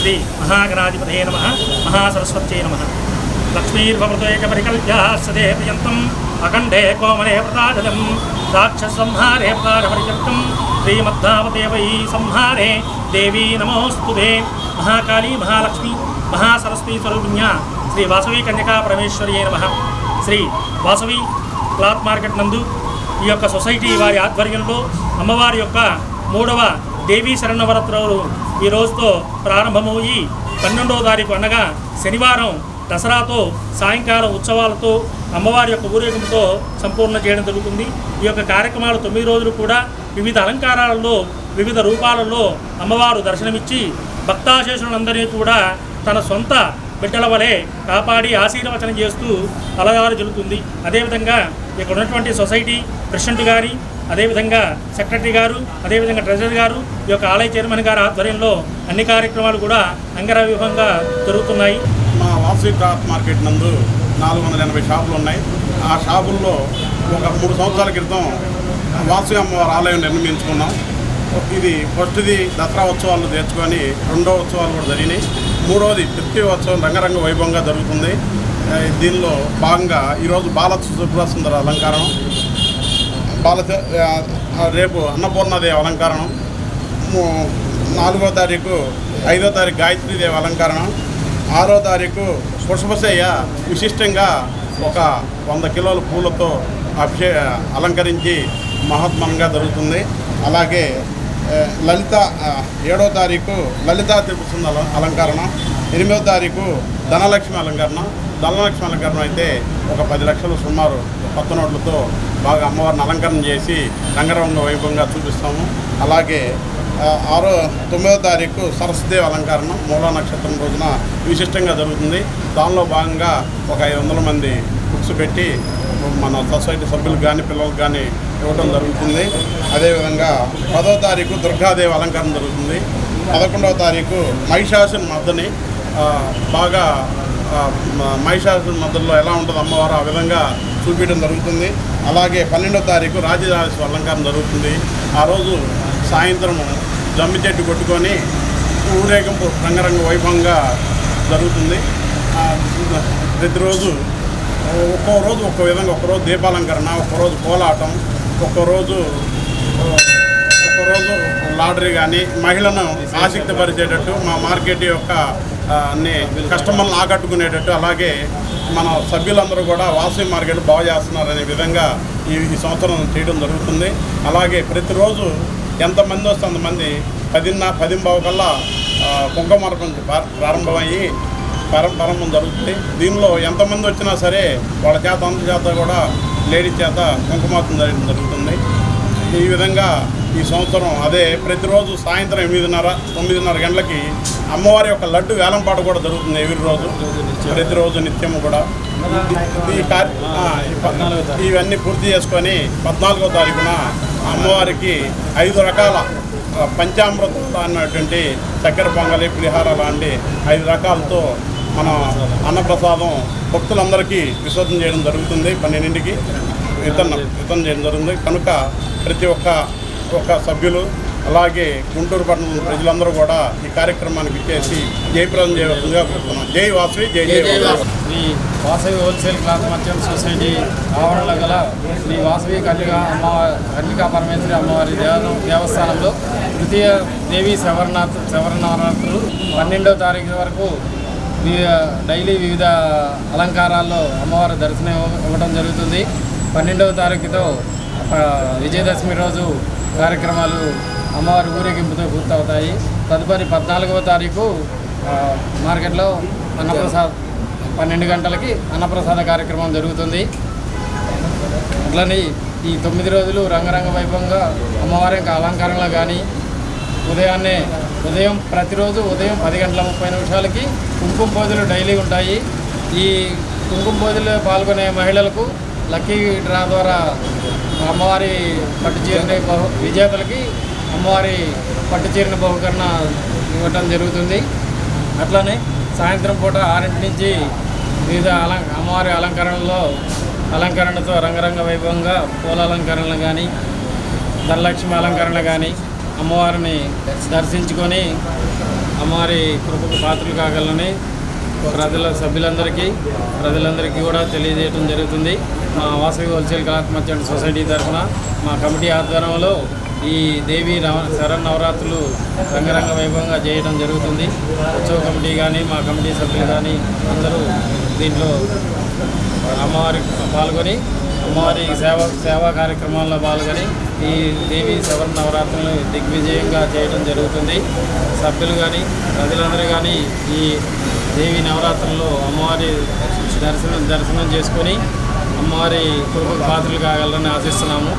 శ్రీ మహాగణాధిపతే నమ మహాసరస్వత్యై నమ. లక్ష్మీర్భవృతేకపరికల్ప్యా సదే పర్యంతం అఖండే కోమలే ప్రతాజలం రాక్షసంహారే ప్రతారపరిచక్తం శ్రీమద్ధావతే వై సంహారే దేవీ నమోస్తుతే మహాకాళీ మహాలక్ష్మి మహాసరస్వీ స్వరూపిణ్యా శ్రీ వాసవి కన్యకా పరమేశ్వర్యే నమ. శ్రీ వాసవి క్లాత్ మార్కెట్ నందు ఈ యొక్క సొసైటీ వారి ఆధ్వర్యంలో అమ్మవారి యొక్క మూడవ దేవీ శరణవరత్రులు ఈ రోజుతో ప్రారంభమయ్యి పన్నెండవ తారీఖు అనగా శనివారం దసరాతో సాయంకాలం ఉత్సవాలతో అమ్మవారి యొక్క ఊరేగింపుతో సంపూర్ణ చేయడం జరుగుతుంది. ఈ యొక్క కార్యక్రమాలు తొమ్మిది రోజులు కూడా వివిధ అలంకారాలలో వివిధ రూపాలలో అమ్మవారు దర్శనమిచ్చి భక్తాశేషులందరినీ కూడా తన సొంత బిడ్డల వలె కాపాడి ఆశీర్వచనం చేస్తూ అలగారు జరుగుతుంది అదేవిధంగా ఇక్కడ ఉన్నటువంటి సొసైటీ ప్రెసిడెంట్ గారి అదేవిధంగా సెక్రటరీ గారు అదేవిధంగా ట్రెజరీ గారు ఈ యొక్క ఆలయ చైర్మన్ గారి ఆధ్వర్యంలో అన్ని కార్యక్రమాలు కూడా అంగరవ్యూహంగా జరుగుతున్నాయి. మా వాసవి క్రాఫ్ట్ మార్కెట్ నందు నాలుగు వందల ఎనభై షాపులు ఉన్నాయి. ఆ షాపుల్లో ఒక మూడు సంవత్సరాల క్రితం వాసవి అమ్మవారి ఆలయం నిర్మించుకున్నాం. ఇది ఫస్ట్ది దసరా ఉత్సవాలు తెచ్చుకొని రెండో ఉత్సవాలు కూడా జరిగినాయి. మూడవది తృతీయ ఉత్సవం రంగరంగ వైభవంగా జరుగుతుంది. దీనిలో భాగంగా ఈరోజు బాల సుబ్రసుందర అలంకారం బాల రేపు అన్నపూర్ణాదేవి అలంకారం నాలుగో తారీఖు ఐదో తారీఖు గాయత్రీదేవి అలంకారం ఆరో తారీఖు పుష్పశయ్య విశిష్టంగా ఒక వంద కిలోల పూలతో అభిషే అలంకరించి మహాత్మంగా జరుగుతుంది. అలాగే లలిత ఏడో తారీఖు లలితా త్రిపుర అల అలంకరణ ఎనిమిదో తారీఖు ధనలక్ష్మి అలంకరణ ధనలక్ష్మి అలంకరణ అయితే ఒక పది లక్షలు సుమారు కొత్త నోట్లతో బాగా అమ్మవారిని అలంకరణ చేసి రంగరంగ వైభవంగా చూపిస్తాము. అలాగే ఆరో తొమ్మిదో తారీఖు సరస్వదేవి అలంకరణ మూలా నక్షత్రం రోజున విశిష్టంగా జరుగుతుంది. దానిలో భాగంగా ఒక ఐదు వందల మంది బుక్స్ పెట్టి మన సొసైటీ సభ్యులకు కానీ పిల్లలకు కానీ ఇవ్వడం జరుగుతుంది. అదేవిధంగా పదో తారీఖు దుర్గాదేవి అలంకరణ జరుగుతుంది. పదకొండవ తారీఖు మహిషాసుని మద్దని బాగా మహిషాసుని మద్దల్లో ఎలా ఉంటుంది అమ్మవారు ఆ విధంగా చూపించడం జరుగుతుంది. అలాగే పన్నెండో తారీఖు రాజరాజేశ్వర అలంకారం జరుగుతుంది. ఆ రోజు సాయంత్రం జమ్మి చెట్టు కొట్టుకొని ఊరేగింపు రంగరంగ వైభవంగా జరుగుతుంది. ప్రతిరోజు ఒక్కో రోజు ఒక్కో విధంగా ఒక్కరోజు దీపాలంకరణ ఒక్కరోజు కోలాటం ఒక్కరోజు ఒక్కరోజు లాటరీ కానీ మహిళను ఆసక్తి పరిచేటట్టు మా మార్కెట్ యొక్క అన్ని కస్టమర్లను ఆకట్టుకునేటట్టు అలాగే మన సభ్యులందరూ కూడా వాసవి మార్కెట్ బాగు చేస్తున్నారనే విధంగా ఈ ఈ సంవత్సరం చేయడం జరుగుతుంది. అలాగే ప్రతిరోజు ఎంతమంది వస్తే అంతమంది పదిన్న పదింబావు కల్లా ఆ, కుంకుమార్పణ ప్రారంభమయ్యి ప్రారంభం జరుగుతుంది. దీనిలో ఎంతమంది వచ్చినా సరే వాళ్ళ చేత అందరి చేత కూడా లేడీస్ చేత కుంకుమార్తం జరగడం జరుగుతుంది. ఈ విధంగా ఈ సంవత్సరం అదే ప్రతిరోజు సాయంత్రం ఎనిమిదిన్నర తొమ్మిదిన్నర గంటలకి అమ్మవారి యొక్క లడ్డు వేలంపాట కూడా జరుగుతుంది ఎవరి రోజు. ప్రతిరోజు నిత్యము కూడా. ఈ కార్య ఇవన్నీ పూర్తి చేసుకొని పద్నాలుగో తారీఖున అమ్మవారికి ఐదు రకాల పంచామృతం పంచామృత అన్నటువంటి చక్కెర పొంగలి పులిహార లాంటి ఐదు రకాలతో మన అన్నప్రసాదం భక్తులందరికీ విసర్జన చేయడం జరుగుతుంది. పన్నెండింటికి వితరణ వితరణ చేయడం జరుగుతుంది. కనుక ప్రతి ఒక్క ఒక్క సభ్యులు అలాగే గుంటూరు పట్టణం ప్రజలందరూ కూడా ఈ కార్యక్రమానికి ఇచ్చేసి జయప్రదం చేయవలసిందిగా కోరుతున్నాం. జై వాసవి జై జై Vasavi. Sri Vasavi wholesale cloth merchant society ఆవరణలో గల శ్రీ వాసవి కన్యక అమ్మ కన్యకా పరమేశ్వరి అమ్మవారి దేవ దేవస్థానంలో తృతీయ దేవి శవర్నాథ్ శవర్నవరాత్రులు పన్నెండవ తారీఖు వరకు డైలీ వివిధ అలంకారాల్లో అమ్మవారి దర్శనం ఇవ్వటం ఇవ్వడం జరుగుతుంది. పన్నెండవ తారీఖుతో విజయదశమి రోజు కార్యక్రమాలు అమ్మవారి ఊరేగింపుతో పూర్తవుతాయి. తదుపరి పద్నాలుగవ తారీఖు మార్కెట్లో అన్నప్రసాద్ పన్నెండు గంటలకి అన్నప్రసాద కార్యక్రమం జరుగుతుంది. అట్లని ఈ తొమ్మిది రోజులు రంగరంగ వైభవంగా అమ్మవారి యొక్క అలంకారంలో కానీ ఉదయాన్నే ఉదయం ప్రతిరోజు ఉదయం పది గంటల ముప్పై నిమిషాలకి కుంకుమ పూజలు డైలీ ఉంటాయి. ఈ కుంకుమ పూజలో పాల్గొనే మహిళలకు లక్కీ డ్రా ద్వారా అమ్మవారి పట్టుచీరని బహు విజేతలకి అమ్మవారి పట్టుచీరని బహుకరణ ఇవ్వటం జరుగుతుంది. అట్లనే సాయంత్రం పూట ఆరింటి నుంచి వివిధ అలం అమ్మవారి అలంకరణలో అలంకరణతో రంగరంగ వైభవంగా పూల అలంకరణలు కానీ ధనలక్ష్మి అలంకరణలు కానీ అమ్మవారిని దర్శించుకొని అమ్మవారి కృపకు పాత్రలు కాగలని ప్రజల సభ్యులందరికీ ప్రజలందరికీ కూడా తెలియజేయడం జరుగుతుంది. మా వాసవి హోల్సేల్ క్లాత్ సొసైటీ తరఫున మా కమిటీ ఆధ్వర్యంలో ఈ దేవి నవ శరణ్ నవరాత్రులు రంగరంగ వైభవంగా చేయడం జరుగుతుంది. ఉత్సవ కమిటీ కానీ మా కమిటీ సభ్యులు కానీ అందరూ దీంట్లో అమ్మవారికి పాల్గొని అమ్మవారి సేవ సేవా కార్యక్రమాల్లో పాల్గొని ఈ దేవి శవర నవరాత్రులను దిగ్విజయంగా చేయడం జరుగుతుంది. సభ్యులు కానీ ప్రజలందరూ కానీ ఈ దేవి నవరాత్రుల్లో అమ్మవారి దర్శనం దర్శనం చేసుకొని అమ్మవారి కృపకు పాత్రలు కాగలరని ఆశిస్తున్నాము.